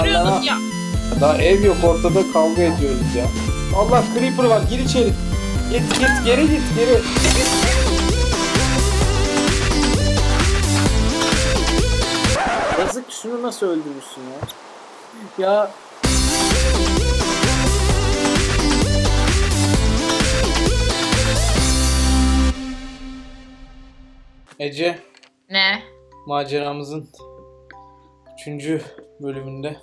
Allah. ya. Daha ev yok ortada kavga ediyoruz ya. Allah creeper var gir içeri. Git git geri git geri. Yazık şunu nasıl öldürürsün ya? Ya Ece Ne? maceramızın 3. bölümünde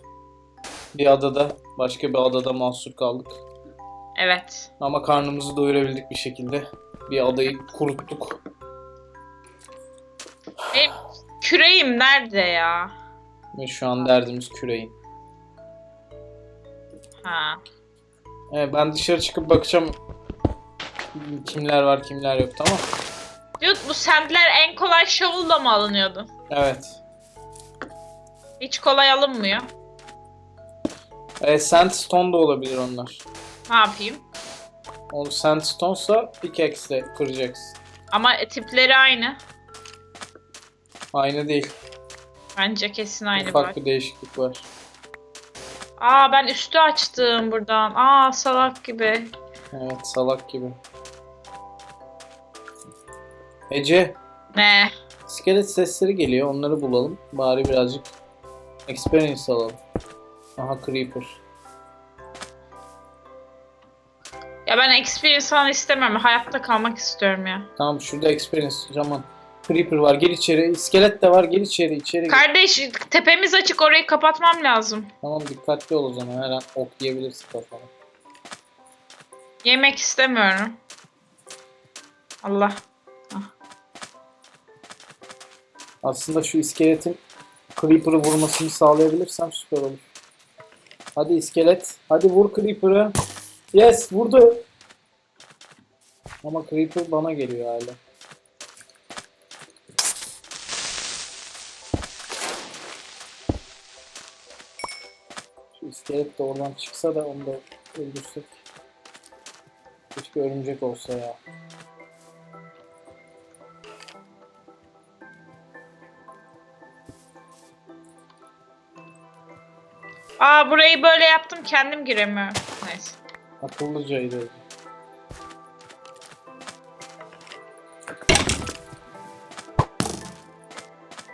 bir adada, başka bir adada mahsur kaldık. Evet. Ama karnımızı doyurabildik bir şekilde. Bir adayı kuruttuk. Benim küreğim nerede ya? Ve şu an derdimiz küreğin. Ha. Evet, ben dışarı çıkıp bakacağım kimler var kimler yok tamam Dude bu sandler en kolay shovel'la mı alınıyordu? Evet. Hiç kolay alınmıyor. E, sandstone da olabilir onlar. Ne yapayım? O sandstone'sa pickaxe'le kıracaksın. Ama tipleri aynı. Aynı değil. Bence kesin aynı Ufak var. bir değişiklik var. Aa ben üstü açtım buradan. Aa salak gibi. Evet salak gibi. Ece, Ne? iskelet sesleri geliyor. Onları bulalım. Bari birazcık experience alalım. Aha creeper. Ya ben experience falan istemem. Hayatta kalmak istiyorum ya. Tamam şurada experience. Zaman. Creeper var. Gir içeri. İskelet de var. Gir içeri. içeri. gir. Kardeş tepemiz açık orayı kapatmam lazım. Tamam dikkatli ol o zaman. Her an ok yiyebilirsin kafana. Yemek istemiyorum. Allah. Aslında şu iskeletin Creeper'ı vurmasını sağlayabilirsem süper olur. Hadi iskelet. Hadi vur Creeper'ı. Yes vurdu. Ama Creeper bana geliyor hala. Şu iskelet de oradan çıksa da onu da öldürsek. Keşke örümcek olsa ya. Aa burayı böyle yaptım kendim giremiyorum. Neyse. Akıllıcaydı.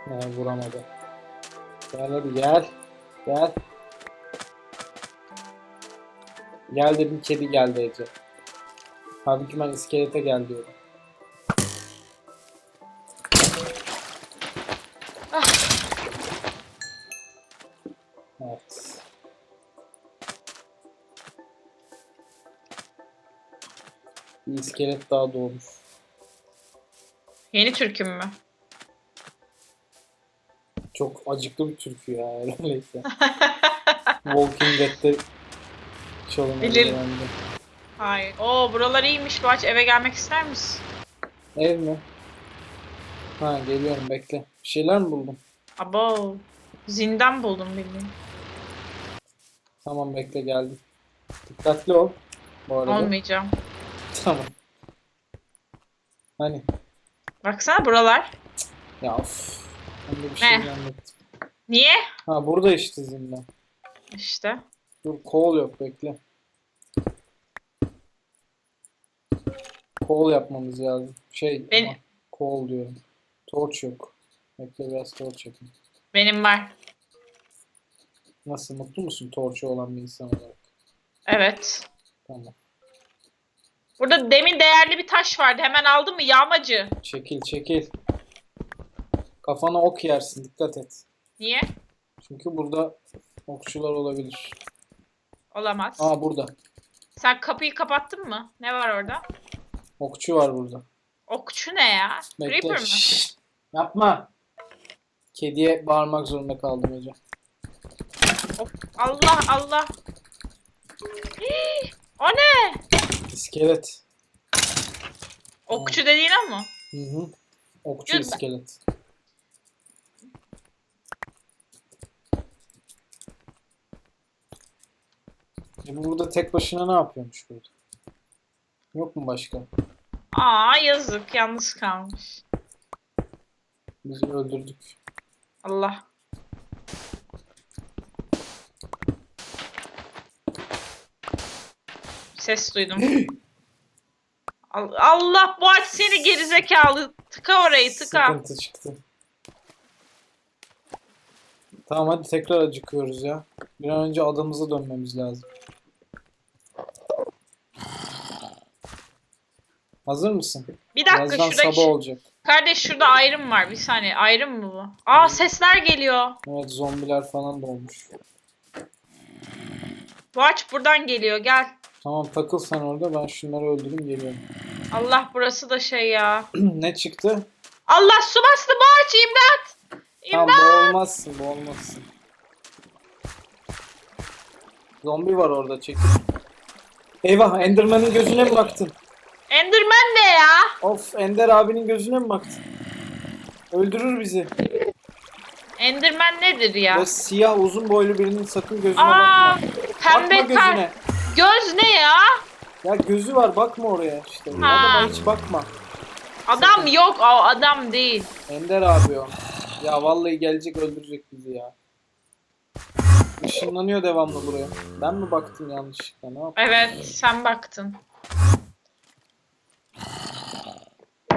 Ne vuramadı. Gel hadi gel. Gel. Gel dedim kedi geldi Ece. Halbuki ben iskelete gel diyorum. İskelet daha doğmuş. Yeni türküm mü? Çok acıklı bir türkü ya öyleyse. Walking Dead'de çalınıyor Bilir-. Hayır. Oo buralar iyiymiş Baç. Eve gelmek ister misin? Ev mi? Ha geliyorum bekle. Bir şeyler mi buldun? Abo. Zindan buldum bildiğin. Tamam bekle geldim. Dikkatli ol. Bu arada. Olmayacağım. Tamam. Hani Baksana buralar. ya of. Ben de bir şey Ne? zannettim. Niye? Ha burada işte zindan. İşte. Dur kol yok bekle. Kol yapmamız lazım. Şey Ben- ama kol diyorum. Torç yok. Bekle biraz torç yapayım. Benim var. Nasıl mutlu musun torçu olan bir insan olarak? Evet. Tamam. Burada demin değerli bir taş vardı. Hemen aldın mı yağmacı? Çekil çekil. Kafana ok yersin dikkat et. Niye? Çünkü burada okçular olabilir. Olamaz. Aa burada. Sen kapıyı kapattın mı? Ne var orada? Okçu var burada. Okçu ne ya? Bekle. Creeper mı? Şşş! Yapma. Kediye bağırmak zorunda kaldım Ece. Allah Allah. Hii, o ne? İskelet. Okçu dediğin o mu? Hı hı. Okçu Dur ben- iskelet. E bu burada tek başına ne yapıyormuş burada? Yok mu başka? Aa yazık yalnız kalmış. Bizi öldürdük. Allah. Ses duydum. Al- Allah bu aç seni gerizekalı. Tıka orayı tıka. Sıkıntı çıktı. Tamam hadi tekrar acıkıyoruz ya. Bir an önce adamıza dönmemiz lazım. Hazır mısın? Bir dakika Birazdan şurada sabah olacak. kardeş şurada ayrım var bir saniye. Ayrım mı bu? Aa sesler geliyor. Evet zombiler falan da olmuş. Bu aç buradan geliyor gel. Tamam takıl sen orada ben şunları öldüreyim geliyorum. Allah burası da şey ya. ne çıktı? Allah su bastı bu aç imdat. Tamam İmdat. boğulmazsın boğulmazsın. Zombi var orada çekil. Eyvah Enderman'ın gözüne mi baktın? Enderman ne ya? Of Ender abinin gözüne mi baktın? Öldürür bizi. Enderman nedir ya? Ve siyah uzun boylu birinin sakın gözüne Aa bakma. pembe bakma gözüne. Göz ne ya? Ya gözü var bakma oraya işte. Ha. Adama hiç bakma. Adam yok o adam değil. Ender abi o. Ya vallahi gelecek öldürecek bizi ya. Işınlanıyor devamlı buraya. Ben mi baktım yanlışlıkla ne yapayım? Evet sen baktın.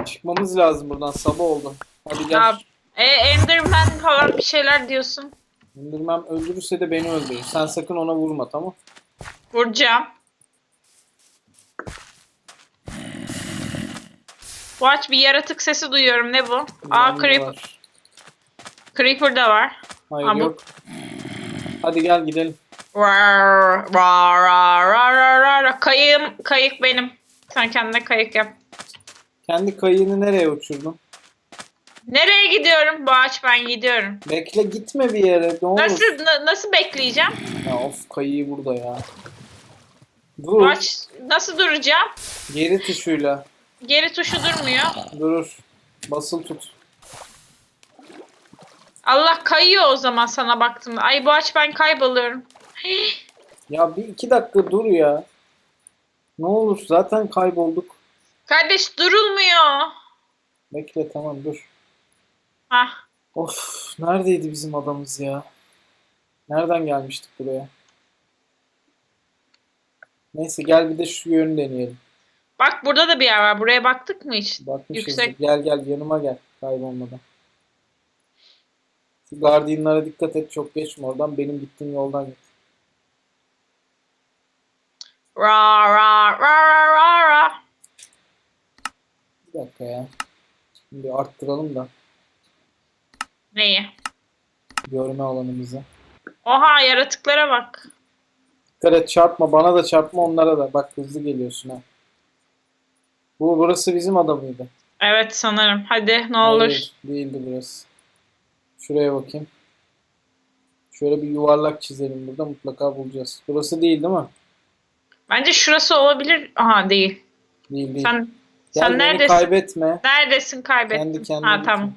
Çıkmamız lazım buradan sabah oldu. Hadi gel. Ya, e, Enderman falan bir şeyler diyorsun. İndirmem öldürürse de beni öldürür. Sen sakın ona vurma tamam? Vuracağım. Bu aç bir yaratık sesi duyuyorum. Ne bu? Aa Devamlı creep, var. Creeper da var. Hayır bu- yok. Hadi gel gidelim. Rar, rar, rar, rar, rar. Kayığım, kayık benim. Sen kendine kayık yap. Kendi kayığını nereye uçurdun? Nereye gidiyorum? Bu aç ben gidiyorum. Bekle gitme bir yere ne olur. Nasıl na- nasıl bekleyeceğim? Ya of kayığı burada ya. Dur. aç nasıl duracağım? Geri tuşuyla. Geri tuşu durmuyor. Durur. Basıl tut. Allah kayıyor o zaman sana baktım. Ay bu aç ben kayboluyorum. Ya bir iki dakika dur ya. Ne olur zaten kaybolduk. Kardeş durulmuyor. Bekle tamam dur. Hah. Of neredeydi bizim adamız ya? Nereden gelmiştik buraya? Neyse gel bir de şu yönü deneyelim. Bak burada da bir yer var. Buraya baktık mı hiç? Bakmışız. Yüksek. Gel gel yanıma gel kaybolmadan. Şu Guardian'lara dikkat et çok geçme oradan benim gittiğim yoldan git. Ra ra ra ra ra ra. Bir dakika ya. Şimdi arttıralım da Neyi? görme alanımızı. Oha yaratıklara bak. Dikkat et çarpma bana da çarpma onlara da. Bak hızlı geliyorsun ha. Bu burası bizim ada mıydı? Evet sanırım. Hadi ne olur. Hayır, değildi burası. Şuraya bakayım. Şöyle bir yuvarlak çizelim burada mutlaka bulacağız. Burası değil değil mi? Bence şurası olabilir. Aha değil. Değil değil. Sen sen neredesin? kaybetme. Neredesin kaybettin? Kendi kendine Ha tamam.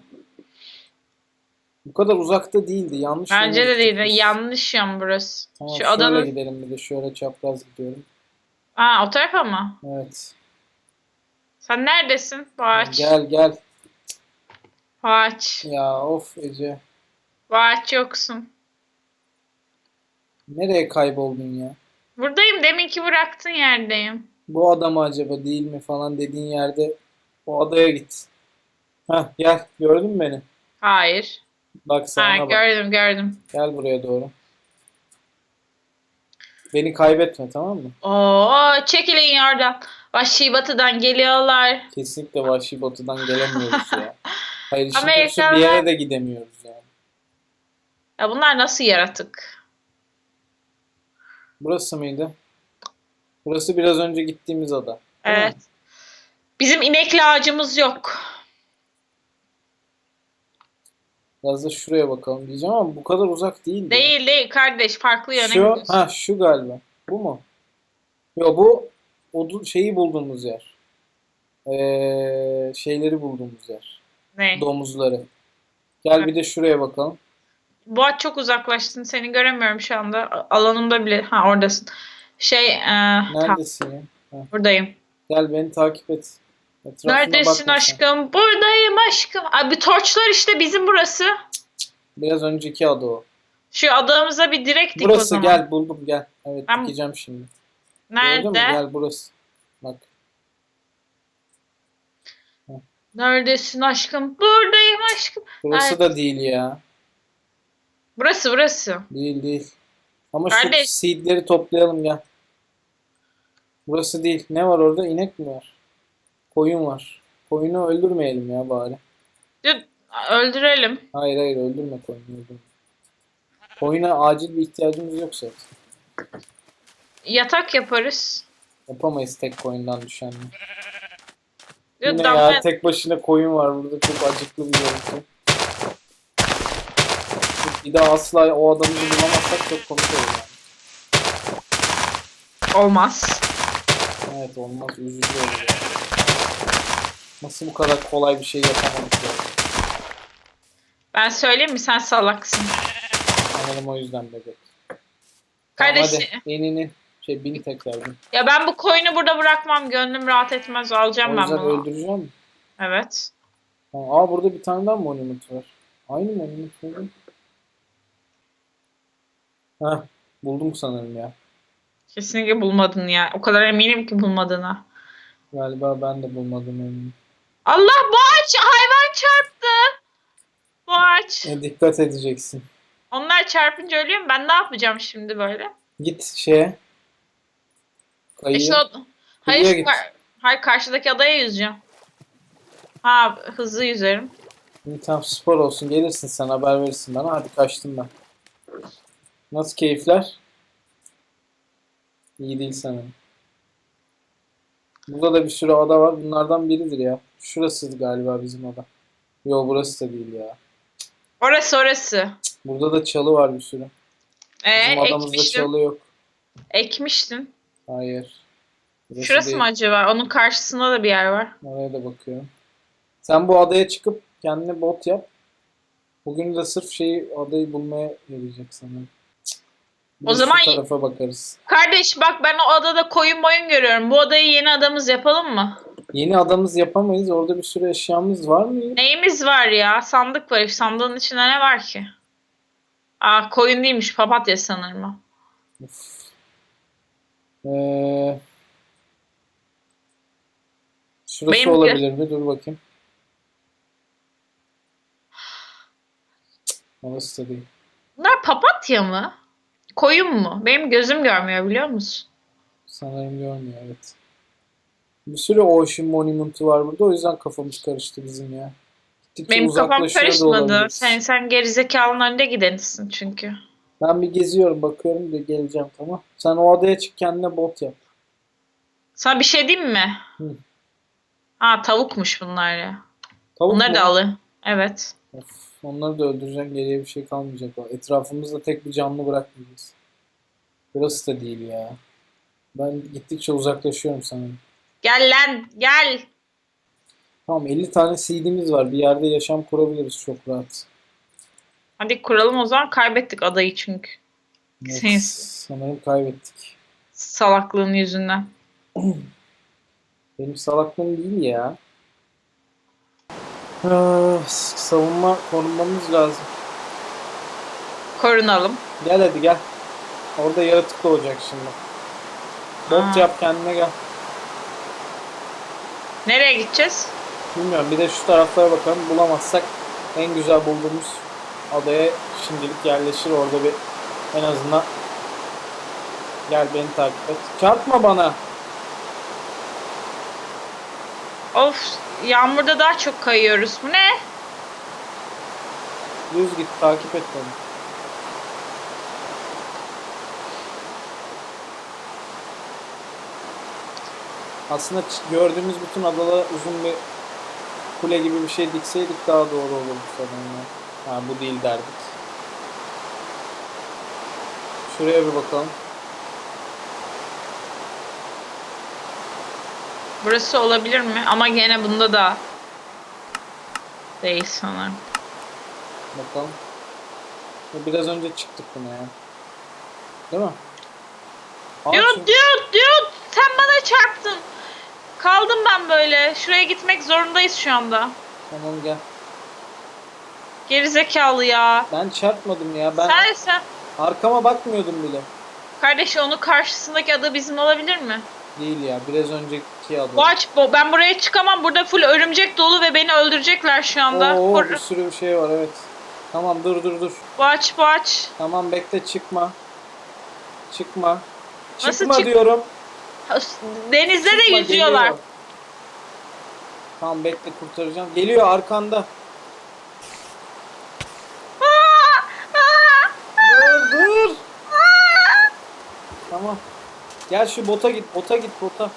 Bu kadar uzakta değildi. Yanlış Bence de değil. biz. Yanlış yan burası. Tamam, Şu şöyle adanın... gidelim bir de şöyle çapraz gidiyorum. Aa o tarafa mı? Evet. Sen neredesin? Boğaç. Gel gel. Boğaç. Ya of Ece. Boğaç yoksun. Nereye kayboldun ya? Buradayım. Deminki bıraktığın yerdeyim. Bu adamı acaba değil mi falan dediğin yerde o adaya git. Heh gel. Gördün mü beni? Hayır. Bak sana Ha bak. gördüm gördüm. Gel buraya doğru. Beni kaybetme tamam mı? Oo çekilin oradan. Vahşi batıdan geliyorlar. Kesinlikle Vahşi Batı'dan gelemiyoruz ya. Hayır işin kötüsü bir yere de gidemiyoruz yani. Ya bunlar nasıl yaratık? Burası mıydı? Burası biraz önce gittiğimiz ada. Mi? Evet. Bizim inekli ağacımız yok. Biraz da şuraya bakalım diyeceğim ama bu kadar uzak değil. Değil değil kardeş farklı yöne Şu, gidiyorsun. ha şu galiba. Bu mu? Yok bu o şeyi bulduğumuz yer. Ee, şeyleri bulduğumuz yer. Ne? Domuzları. Gel bir de şuraya bakalım. Boğaç çok uzaklaştın. Seni göremiyorum şu anda. Alanımda bile. Ha oradasın. Şey e, Neredesin ya? Ha, buradayım. Gel beni takip et. Etrafına Neredesin bakma sen. aşkım? Buradayım aşkım. Abi torçlar işte bizim burası. Biraz önceki ada o. Şu adamıza bir direkt dik o Burası zaman. gel buldum gel. Evet Ben- dikeceğim şimdi. Gördün mü? Nerede? Gel burası. Bak. Neredesin aşkım? Buradayım aşkım. Burası Evet. da değil ya. Burası burası. Değil değil. Ama Kardeş. şu seedleri toplayalım gel. Burası değil. Ne var orada? İnek mi var? Koyun var. Koyunu öldürmeyelim ya bari. Dur, öldürelim. Hayır hayır öldürme koyunu öldürme. Koyuna acil bir ihtiyacımız yok zaten. Yatak yaparız. Yapamayız tek koyundan düşenle. Dur, Yine damla- ya tek başına koyun var burada çok acıklı bir görüntü. Bir daha asla o adamı bulamazsak çok komik olur yani. Olmaz. Evet olmaz üzücü olur yani. Nasıl bu kadar kolay bir şey yapamadık ya. Ben söyleyeyim mi? Sen salaksın. Sanırım o yüzden bebek. Kardeş, Tamam, hadi. Şey bin tekrar bin. ya ben bu koyunu burada bırakmam. Gönlüm rahat etmez. O Alacağım ben yüzden bunu. öldüreceğim. Evet. Tamam. Aa burada bir tane daha monument var. Aynı monument mıydı? Heh buldum sanırım ya. Kesinlikle bulmadın ya. O kadar eminim ki bulmadığına. Galiba ben de bulmadım eminim. Allah bu ağaç hayvan çarptı. Bu ağaç. E, dikkat edeceksin. Onlar çarpınca ölüyor mu? Ben ne yapacağım şimdi böyle? Git şeye. Kayıya. İşte o... Hayır, şu git. hayır karşıdaki adaya yüzeceğim. Ha hızlı yüzerim. İyi tamam spor olsun. Gelirsin sen haber verirsin bana. Hadi kaçtım ben. Nasıl keyifler? İyi değil sanırım. Burada da bir sürü ada var. Bunlardan biridir ya. Şurası galiba bizim ada. Yo burası da değil ya. Orası orası. Burada da çalı var bir sürü. Ee, Bizim adamızda ekmiştim. çalı yok. Ekmiştin. Hayır. Burası Şurası değil. mı acaba? Onun karşısında da bir yer var. Oraya da bakıyorum. Sen bu adaya çıkıp kendine bot yap. Bugün de sırf şeyi adayı bulmaya yarayacak sanırım. O zaman- tarafa bakarız. Kardeş bak ben o adada koyun boyun görüyorum. Bu adayı yeni adamız yapalım mı? Yeni adamız yapamayız. Orada bir sürü eşyamız var mı? Neyimiz var ya? Sandık var. Sandığın içinde ne var ki? Aa koyun değilmiş. Papatya sanırım o. Of. Ee, şurası Benimki- olabilir mi? Dur bakayım. Orası da değil. Bunlar papatya mı? Koyun mu? Benim gözüm görmüyor biliyor musun? Sanırım görmüyor evet. Bir sürü Ocean Monument'ı var burada. O yüzden kafamız karıştı bizim ya. Gittikçe Benim kafam uzaklaşıyor da karışmadı. olabiliriz. Sen sen gerizekalının önünde gidenisin çünkü. Ben bir geziyorum bakıyorum da geleceğim tamam. Sen o adaya çık kendine bot yap. Sana bir şey diyeyim mi? Hı. Ha tavukmuş bunlar ya. Tavuk Bunları mu? da alın. Evet. Of, onları da öldüreceksin geriye bir şey kalmayacak. Etrafımızda tek bir canlı bırakmayacağız. Burası da değil ya. Ben gittikçe uzaklaşıyorum sanırım. Gel lan gel. Tamam 50 tane seedimiz var. Bir yerde yaşam kurabiliriz çok rahat. Hadi kuralım o zaman. Kaybettik adayı çünkü. Evet, Sen- sanırım kaybettik. Salaklığın yüzünden. Benim salaklığım değil ya. Ah, savunma korunmamız lazım. Korunalım. Gel hadi gel. Orada yaratık olacak şimdi. Bot yap kendine gel. Nereye gideceğiz? Bilmiyorum bir de şu taraflara bakalım. Bulamazsak en güzel bulduğumuz adaya şimdilik yerleşir. Orada bir en azından gel beni takip et. Çarpma bana. Of yağmurda daha çok kayıyoruz. Bu ne? Düz git takip et beni. Aslında gördüğümüz bütün adalara uzun bir kule gibi bir şey dikseydik daha doğru olurdu sanırım. Ha bu değil derdik. Şuraya bir bakalım. Burası olabilir mi? Ama gene bunda da değil sanırım. Bakalım. Biraz önce çıktık buna ya. Değil mi? Şu- dude, dude. Sen bana çarptın. Kaldım ben böyle. Şuraya gitmek zorundayız şu anda. Tamam gel. Gerizekalı ya. Ben çarpmadım ya. Ben Sen sen. arkama bakmıyordum bile. Kardeş onun karşısındaki ada bizim olabilir mi? Değil ya. Biraz önceki adı. Boğaç, bo- ben buraya çıkamam. Burada full örümcek dolu ve beni öldürecekler şu anda. Oo, Kor- bir sürü bir şey var evet. Tamam dur dur dur. Boğaç, boğaç. Tamam bekle çıkma. Çıkma. Nasıl Çıkma çık- diyorum. Denizde de Çıkma, yüzüyorlar. geliyor. Tamam bekle kurtaracağım. Geliyor arkanda. Dur dur. Tamam. Gel şu bota git. Bota git bota.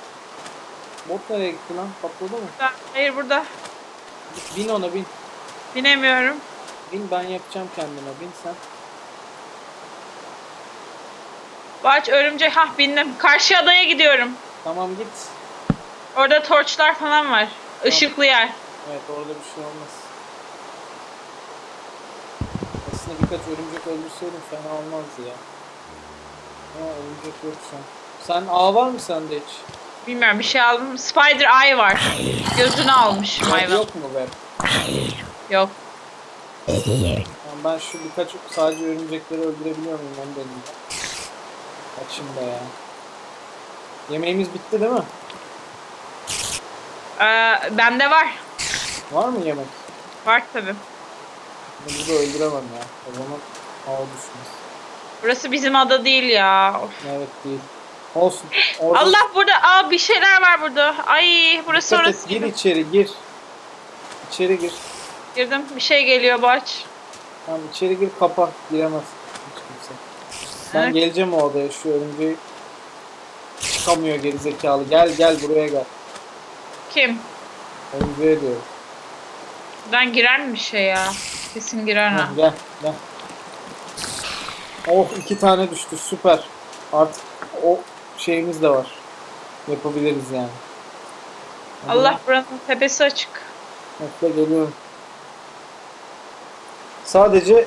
Bot nereye gitti lan? Patladı mı? Hayır burada. Bin ona bin. Binemiyorum. Bin ben yapacağım kendime. Bin sen. Boğaç örümcek. Hah bindim. Karşı adaya gidiyorum. Tamam git. Orada torçlar falan var. Işıklı yer. Evet orada bir şey olmaz. Aslında birkaç örümcek öldürseydim fena olmazdı ya. Ama örümcek yok şu an. Sen ağ var mı sende hiç? Bilmiyorum bir şey aldım. Spider Eye var. Gözünü almış hayvan. yok mu web? Yok. Tamam, ben şu birkaç sadece örümcekleri öldürebiliyor muyum onu deneyeyim. Açım da ya. Yemeğimiz bitti değil mi? Ee, bende var. Var mı yemek? Var tabi. Bunu burada öldüremem ya. O zaman ağ düşmez. Burası bizim ada değil ya. Of. Evet değil. Olsun. Orada Allah burada. Aa bir şeyler var burada. Ay burası Dikkat et, orası. Gir içeri gir. İçeri gir. Girdim. Bir şey geliyor Boğaç. Tamam içeri gir kapa. Giremez. Ben Evet. geleceğim o odaya şu örümceği. Çıkamıyor gerizekalı. Gel gel buraya gel. Kim? Örümceğe diyorum. Buradan girer mi şey ya? Kesin girer ha. Gel gel. Oh iki tane düştü süper. Artık o şeyimiz de var. Yapabiliriz yani. Hadi Allah buranın tepesi açık. Bekle geliyorum. Sadece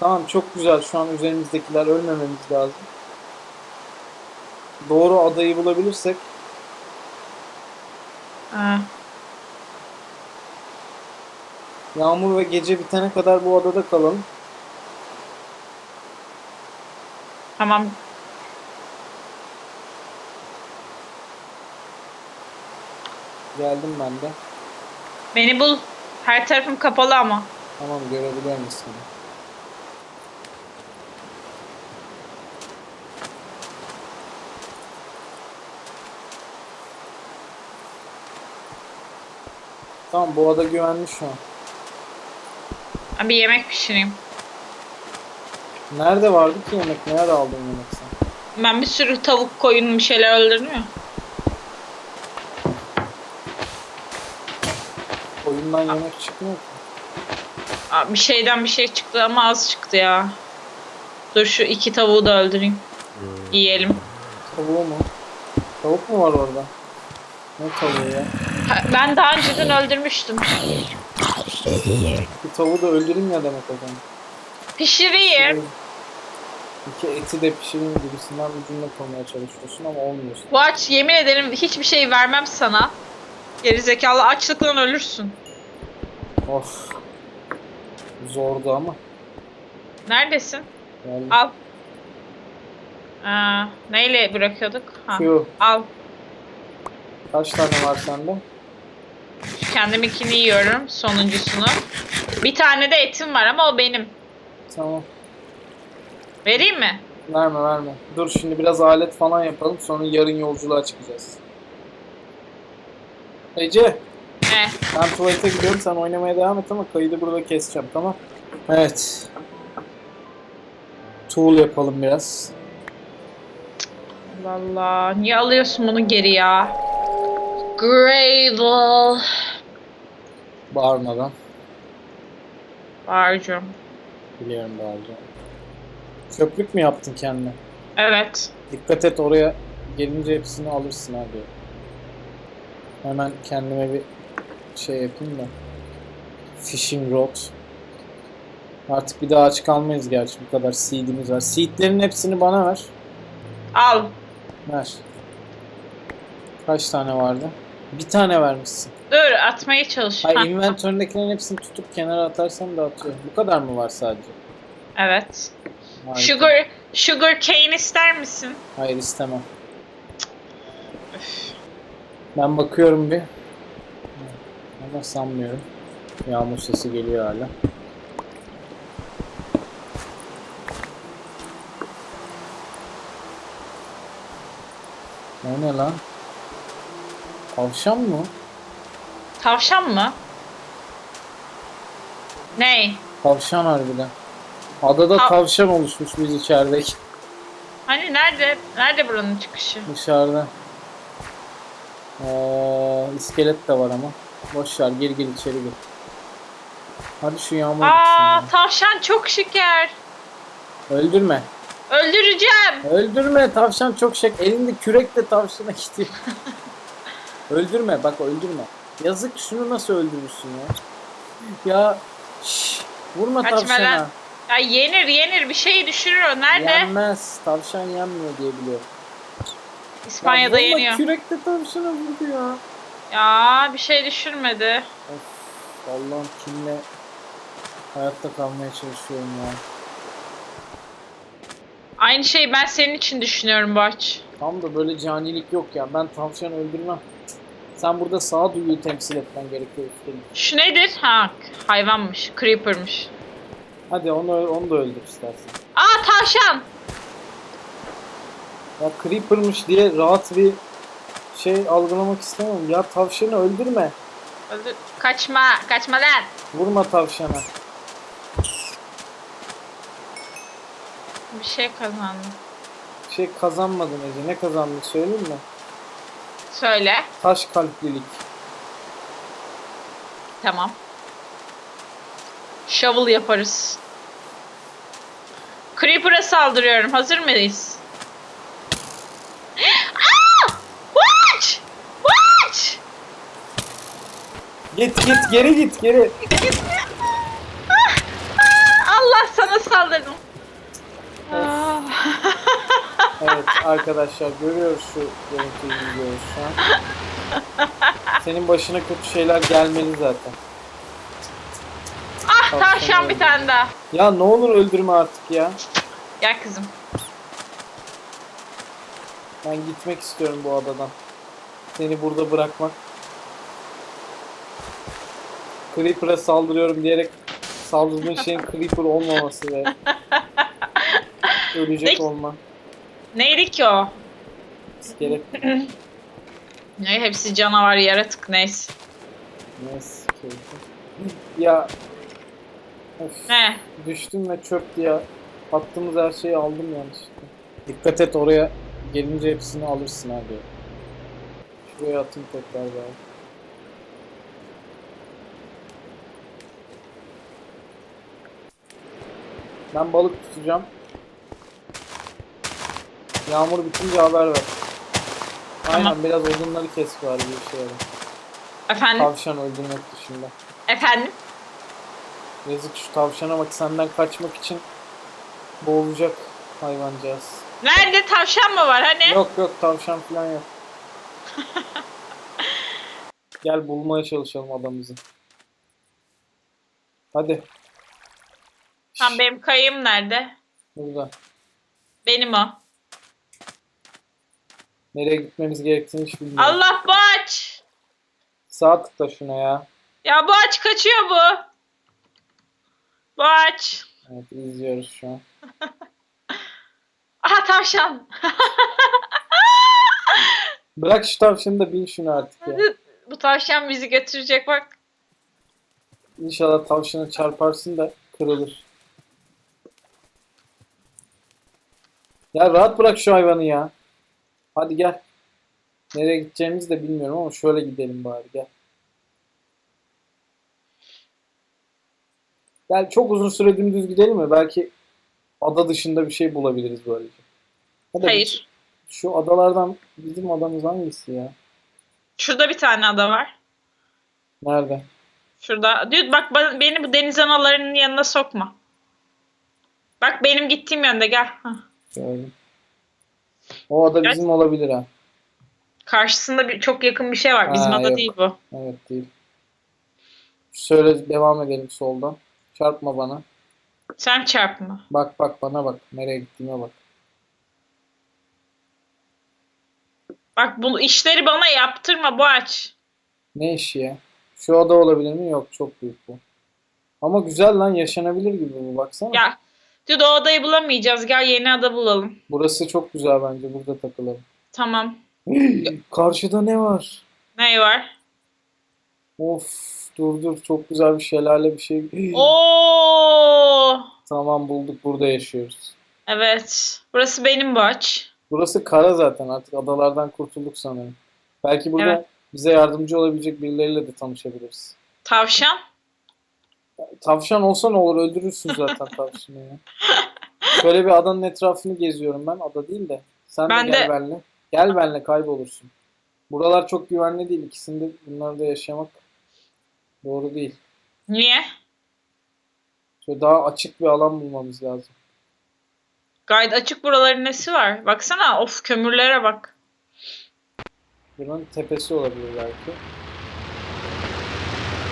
tamam çok güzel şu an üzerimizdekiler ölmememiz lazım. Doğru adayı bulabilirsek Ha. yağmur ve gece bitene kadar bu adada kalalım. Tamam. Geldim ben de. Beni bul. Her tarafım kapalı ama. Tamam görebiliyorum ismini. Tamam bu ada güvenli şu an. Bir yemek pişireyim. Nerede vardı ki yemek? Nerede aldın yemek sen? Ben bir sürü tavuk, koyun bir şeyler öldürdüm ya. Oyundan yemek çıkmıyor ki. Aa, bir şeyden bir şey çıktı ama az çıktı ya. Dur şu iki tavuğu da öldüreyim. Yiyelim. Tavuğu mu? Tavuk mu var orada? Ne tavuğu ya? Ben daha önceden öldürmüştüm. Bir tavuğu da öldüreyim ya demek o zaman. Pişireyim. İki eti de pişireyim gibisinden bir cümle kurmaya çalışıyorsun ama olmuyorsun. Bu aç yemin ederim hiçbir şey vermem sana. Gerizekalı açlıktan ölürsün. Of. Zordu ama. Neredesin? Yani Al. Aa, neyle bırakıyorduk? Ha, Q. al. Kaç tane var sende? Kendiminkini yiyorum. Sonuncusunu. Bir tane de etim var ama o benim. Tamam. Vereyim mi? Verme verme. Dur şimdi biraz alet falan yapalım sonra yarın yolculuğa çıkacağız. Ece Ne? ben tuvalete gidiyorum sen oynamaya devam et ama kaydı burada keseceğim tamam? Evet. Tool yapalım biraz. Allah Allah. Niye alıyorsun bunu geri ya? Gravel. Bağırmadan. Bağıracağım. Biliyorum bağıracağım. Köprük mü yaptın kendine? Evet. Dikkat et oraya gelince hepsini alırsın abi. Hemen kendime bir şey yapayım da. Fishing rod. Artık bir daha aç kalmayız gerçi bu kadar seedimiz var. Seedlerin hepsini bana ver. Al. Ver. Kaç tane vardı? Bir tane vermişsin. Dur atmaya çalış. Hayır Ha, inventöründekilerin hepsini tutup kenara atarsam da atıyor. Bu kadar mı var sadece? Evet. Harika. Sugar Sugar cane ister misin? Hayır istemem. Ben bakıyorum bir. Ama sanmıyorum. Yağmur sesi geliyor hala. O ne lan? Tavşan mı? Tavşan mı? Ney? Tavşan harbiden. Adada Tav- tavşan oluşmuş biz içerideki. Hani nerede? Nerede buranın çıkışı? Dışarıda. Ee, iskelet de var ama. Boş ver gir gir içeri gir. Hadi şu yağmur Aa, bitsin tavşan çok şeker. ya. Öldürme. Öldüreceğim. Öldürme tavşan çok şek. Elinde kürekle tavşana gidiyor. öldürme bak öldürme. Yazık şunu nasıl öldürürsün ya? Ya şş, vurma Kaçma tavşana. lan. Ya yenir yenir bir şeyi düşürür o. Nerede? Yenmez. Tavşan yenmiyor diye biliyorum. İspanya'da ya yeniyor. kürekle tavşana vurdu ya. Ya bir şey düşürmedi. Of Allah'ım kimle hayatta kalmaya çalışıyorum ya. Aynı şeyi ben senin için düşünüyorum Baç. Tam da böyle canilik yok ya. Ben tavşan öldürmem. Sen burada sağduyuyu temsil etmen gerekiyor üstelik. Şu nedir? Ha hayvanmış. Creeper'mış. Hadi onu onu da öldür istersen. Aa tavşan. Ya Creeper'mış diye rahat bir şey algılamak istemem. Ya tavşanı öldürme. Öldür. Kaçma. Kaçma lan. Vurma tavşana. Bir şey kazandım. Bir şey kazanmadın Ece. Ne kazandın söyleyeyim mi? Söyle. Taş kalplilik. Tamam. Shovel yaparız. Creeper'a saldırıyorum. Hazır mıyız? Aa! Watch! Watch! Git git geri git geri. Allah sana saldırdım. Evet arkadaşlar görüyoruz şu görüntüyü izliyoruz şu an. Senin başına kötü şeyler gelmeli zaten. ah Tavşan tavşan bir tane daha. Ya ne olur öldürme artık ya. Gel kızım. Ben gitmek istiyorum bu adadan. Seni burada bırakmak. Creeper'a saldırıyorum diyerek saldırdığın şeyin Creeper olmaması ve ölecek Ne- olman. Neydi ki o? İskelet Ne hepsi canavar yaratık neyse. neyse. Ya Of, Ne? düştüm ve çöktü ya. Attığımız her şeyi aldım yanlışlıkla. Dikkat et oraya gelince hepsini alırsın abi. Şuraya atayım tekrar daha. Ben balık tutacağım. Yağmur bitince haber ver. Aynen Tamam. biraz odunları kes bari bir şey yapalım. Efendim? Tavşan öldürmek dışında. Efendim? Yazık şu tavşana bak senden kaçmak için boğulacak hayvancağız. Nerede tavşan mı var hani? Yok yok tavşan falan yok. Gel bulmaya çalışalım adamımızı. Hadi. Tam benim kayığım nerede? Burada. Benim o. Nereye gitmemiz gerektiğini hiç bilmiyorum. Allah bu aç. Sağ tıkla şuna ya. Ya bu aç kaçıyor bu. Bu aç. Evet izliyoruz şu an. Aha tavşan. Bırak şu tavşanı da bin şunu artık ya. bu tavşan bizi götürecek bak. İnşallah tavşana çarparsın da kırılır. Ya rahat bırak şu hayvanı ya. Hadi gel. Nereye gideceğimizi de bilmiyorum ama şöyle gidelim bari gel. Gel çok uzun süre dümdüz gidelim mi? Belki ada dışında bir şey bulabiliriz böylece. Hadi Hayır. Şu adalardan bizim adamız hangisi ya? Şurada bir tane ada var. Nerede? Şurada. Dude bak ba- beni bu deniz analarının yanına sokma. Bak benim gittiğim yönde gel. Hah. Gördüm. O ada evet. bizim olabilir ha. Karşısında bir, çok yakın bir şey var. Bizim ha, ada yok. değil bu. Evet değil. Şöyle devam edelim soldan. Çarpma bana. Sen çarpma. Bak bak bana bak. Nereye gittiğime bak. Bak bu işleri bana yaptırma bu aç. Ne işi ya? Şu ada olabilir mi? Yok çok büyük bu. Ama güzel lan yaşanabilir gibi bu baksana. Ya Dudu o odayı bulamayacağız. Gel yeni ada bulalım. Burası çok güzel bence burada takılalım. Tamam. Karşıda ne var? Ne var? Of dur dur çok güzel bir şelale bir şey. Oo! Tamam bulduk burada yaşıyoruz. Evet. Burası benim Boğaç. Burası kara zaten artık adalardan kurtulduk sanırım. Belki burada Evet. bize yardımcı olabilecek birileriyle de tanışabiliriz. Tavşan. Tavşan olsa ne olur öldürürsün zaten tavşanı ya. Şöyle bir adanın etrafını geziyorum ben. Ada değil de. Sen Ben de gel de- benle. Gel benle kaybolursun. Buralar çok güvenli değil. İkisinde bunlarda yaşamak doğru değil. Niye? Şöyle daha açık bir alan bulmamız lazım. Gayet açık buraların nesi var? Baksana of kömürlere bak. Buranın tepesi olabilir belki.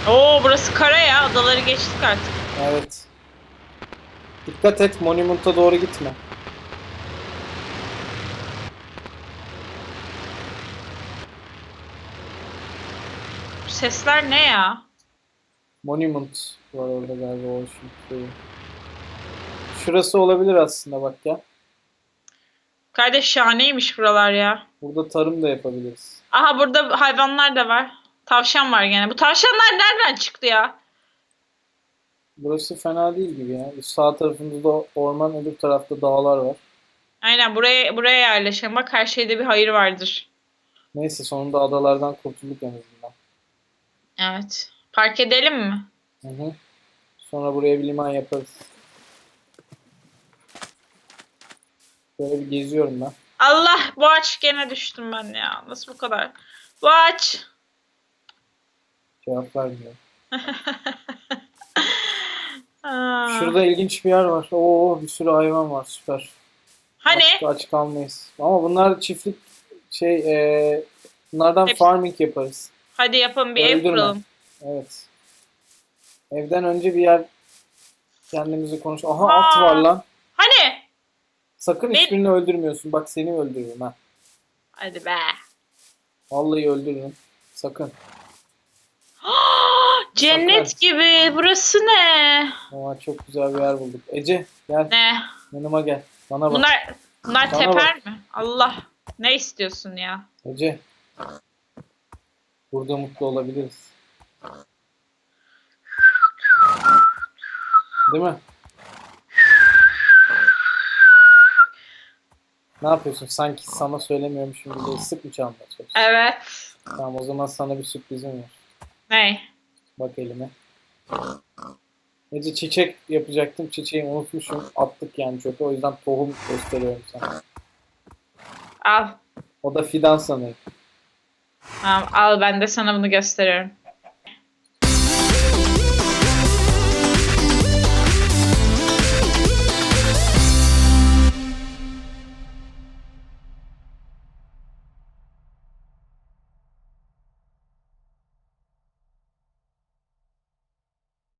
Oo burası kara ya. Adaları geçtik artık. Evet. Dikkat et Monument'a doğru gitme. Sesler ne ya? Monument var orada galiba o şey. Şurası olabilir aslında bak ya. Kardeş şahaneymiş buralar ya. Burada tarım da yapabiliriz. Aha burada hayvanlar da var. Tavşan var gene. Bu tavşanlar nereden çıktı ya? Burası fena değil gibi ya. Sağ tarafımızda orman, öbür tarafta dağlar var. Aynen buraya buraya yerleşelim. Bak her şeyde bir hayır vardır. Neyse sonunda adalardan kurtulduk en azından. Evet. Park edelim mi? Hı hı. Sonra buraya bir liman yaparız. Böyle bir geziyorum ben. Allah boğaç gene düştüm ben ya. Nasıl bu kadar? Boğaç. Cevap vermiyor. Şurada ilginç bir yer var. Oo bir sürü hayvan var. Süper. Hani? Aç, aç kalmayız. Ama bunlar çiftlik şey e, bunlardan Hepsi- farming yaparız. Hadi yapalım bir ev Öldürme. kuralım. Evet. Evden önce bir yer kendimizi konuş. Aha Aa. at var lan. Hani? Sakın Ben- hiçbirini öldürmüyorsun. Bak seni öldürürüm ha. Hadi be. Vallahi öldürürüm. Sakın. Cennet gibi. Burası ne? Ama çok güzel bir yer bulduk. Ece gel Ne? yanıma gel. Bana bak. Bunlar bunlar Bana teper mi? Allah. Ne istiyorsun ya? Ece. Burada mutlu olabiliriz. Değil mi? Ne yapıyorsun? Sanki sana söylemiyormuşum gibi sık mı çalmaya çalışıyorsun? Evet. Tamam o zaman sana bir sürprizim var. Ne? Bak elime. Ece çiçek yapacaktım. Çiçeği unutmuşum. Attık yani çöpe. O yüzden tohum gösteriyorum sana. Al. O da fidan sanırım. Tamam, al ben de sana bunu gösteriyorum.